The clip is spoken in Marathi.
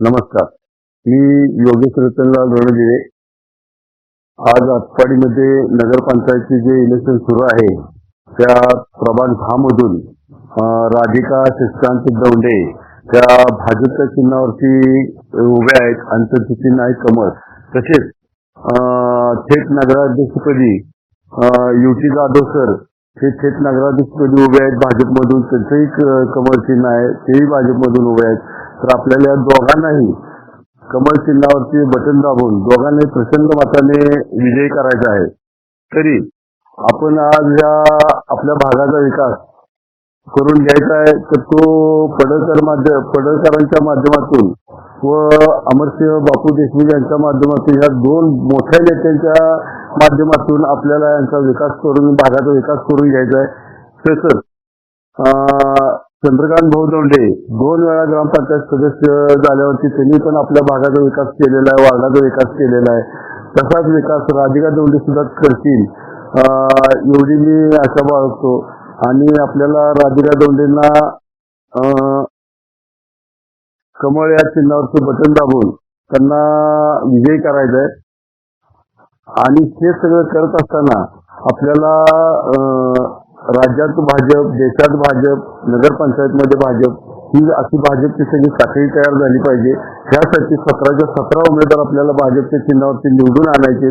नमस्कार. मी योगेश रतनलाल रणदिवे आज आटपाडीमध्ये नगरपंचायतचे जे इलेक्शन सुरू आहे त्या प्रभाग दहा मधून राधिका शशिकांत दौंडे त्या भाजपच्या चिन्हावरती उभ्या आहेत आणि त्यांचं चिन्ह आहे कमळ तसेच थेट नगराध्यक्षपदी युटी जाधव सर हे थेट नगराध्यक्षपदी उभे आहेत भाजपमधून त्यांचंही कमर कमळ चिन्ह आहे तेही भाजपमधून उभे आहेत. तर आपल्याला या दोघांनाही कमळ चिन्हावरती बटन दाबून दोघांनी प्रचंड मताने विजयी करायचा आहे. तरी आपण आज या आपल्या भागाचा विकास करून घ्यायचा आहे तर तो पडळकर माध्यम पडळकरांच्या माध्यमातून व अमरसिंह बापू देशमुख यांच्या माध्यमातून या दोन मोठ्या नेत्यांच्या माध्यमातून आपल्याला यांचा विकास करून भागाचा विकास करून घ्यायचा आहे. तसंच चंद्रकांत भाऊ दौंडे दोन वेळा ग्रामपंचायत सदस्य झाल्यावरती त्यांनी पण आपल्या भागाचा विकास केलेला आहे वार्डाचा विकास केलेला आहे. तसाच विकास राधिका दौंडे सुद्धा करतील. एवढी मी आशा बाळगतो. आणि आपल्याला राधिका दौंडेंना कमळ या चिन्हावरचं बटन दाबून त्यांना विजयी करायचा आहे. आणि हे सगळं करत असताना आपल्याला राज्यात भाजप देशात भाजप नगरपंचायतमध्ये भाजप ही अशी भाजपची सगळी साखळी तयार झाली पाहिजे. त्यासाठी सतराच्या सतरा उमेदवार आपल्याला भाजपच्या चिन्हावरती निवडून आणायचे